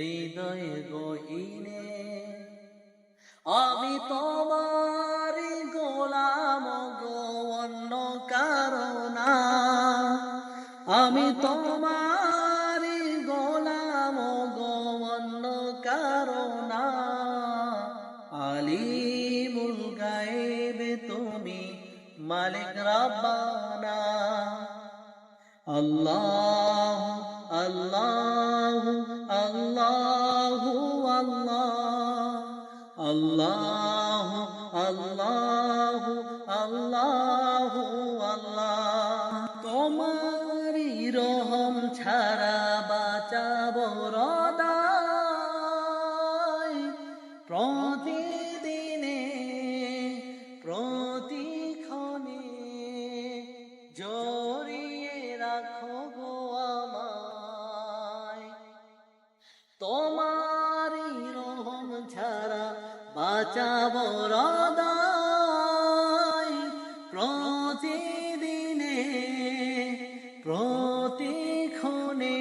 হৃদয় গহীনে, আমি তোমার গোলাম গো, অন্য কারণা আমি তোমার গোলাম গো, অন্য কারণা আলিমুল গায়েবে তুমি মালিক রাব্বানা। আল্লাহ আল্লাহ আল্লাহ আল্লাহ আল্লাহ আল্লাহ আল্লাহ তোমারি রহম ছাড়া বাঁচাব রদাই। প্রতিদিনে প্রতিক্ষণে জড়িয়ে রাখো তোমারি রহম ছাড়া বাঁচাব রদাই। প্রতিদিনে, প্রতিক্ষণে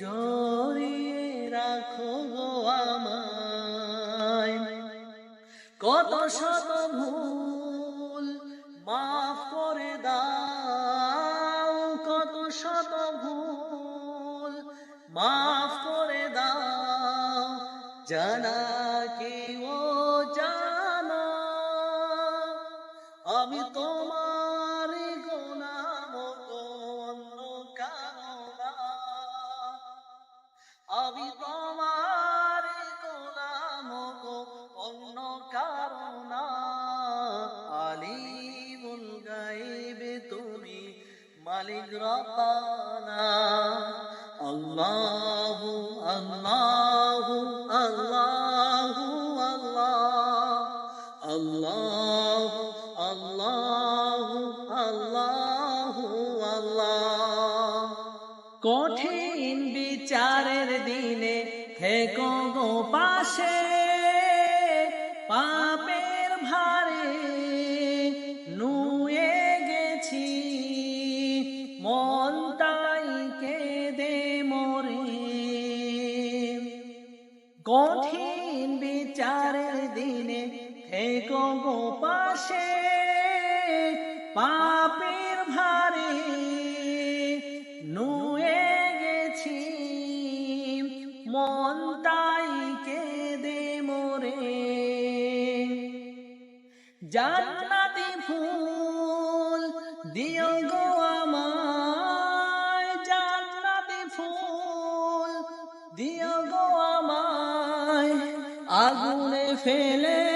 জড়িয়ে রাখো গো আমায়। কত শত ভুল মাফ করে দাও, কত শত ভুল মাফ আমি তোমার গোনা মতো অন্য আমি তোমার অন্য কামনা আলিমুল গাইবে তুমি মালিক রপানা আল্লাহ কঠিন বিচারের দিনে গো পাশে, পাপের ভারে নুয়ে গেছি। মন তাই কেঁদে মরে। কঠিন বিচারের দিনে থেকো গো পাশে পাপের ভারে নুয়ে গেছি। মন তাই কেঁদে মোরে। জান্নাতি ফুল দিও গো আমায়, জান্নাতি ফুল দিও গো আমায়। আগুনে ফেলে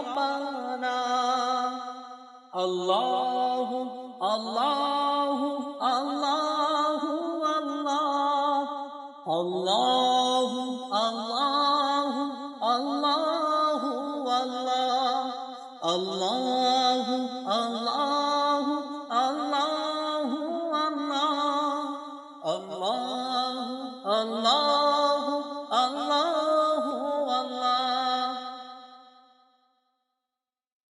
রব্বানা আল্লাহু আল্লাহু আল্লাহু আল্লাহ আল্লাহু আল্লাহু আল্লাহু আল্লাহ আল্লাহ